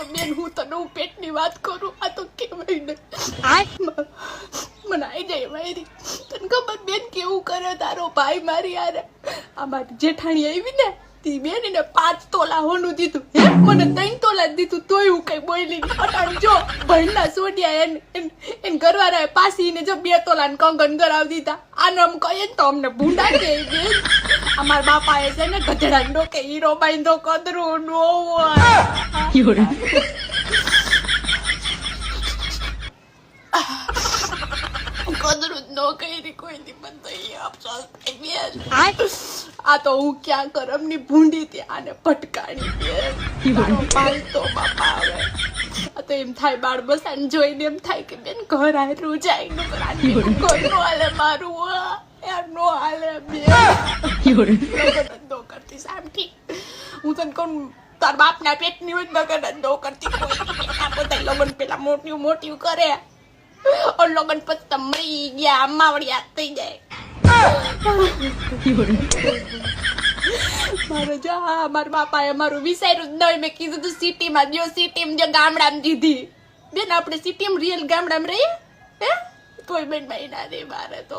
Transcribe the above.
તો બેન હું તને હું પેટની વાત કરું આ તો કેવાય ને મને આઈ જાય વાયરી. તને ખબર બેન કેવું કરે તારો ભાઈ મારી યાર આ મારી જેઠાણી આવી ને તી બેન એને પાંચ તોલા હોનું દીધું. હે? મને ત્રણ તોલા દીધું તોય હું કઈ બોલી અટાણ જો ભણના સોડિયા એન એન એન ઘરવાળાએ પાસીને જો બે તોલાને કંગન કરાવી દીધા. આને આમ કહીએ ને તો અમને ભૂંડા કે બેન. અમારા બાપાએ છે ને ગધડા ડોકે હીરો બાંધો કદરું નો હોય. નો થાય બેન આ તો હું ક્યાં કરમની ભૂંડી ત્યાં આને પટકાણી પાલતો બાપા આ તો એમ થાય બાળ બસાને જોઈને એમ થાય કે બેન ઘર આયરું જાય ને ઘર નો હાલે મારું યાર નો હાલે બેન ધંધો કરતી સામથી હું તને કહું તાર બાપના પેટની હોય લગન ધંધો કરતી કોઈ બધા લગન પેલા મોટી મોટી કરે. લગન પછી મરી ગયા માવડિયા થઈ જાય. મારો જા મારા બાપાએ મારું વિચાર્યું નહીં મેં કીધું તું સિટીમાં જો સિટીમાં જો ગામડામાં દીધી. બેન, આપણે સિટીમાં રિયલ ગામડામાં રહીએ? હે? કોઈ બેન મહિના દે મારે તો.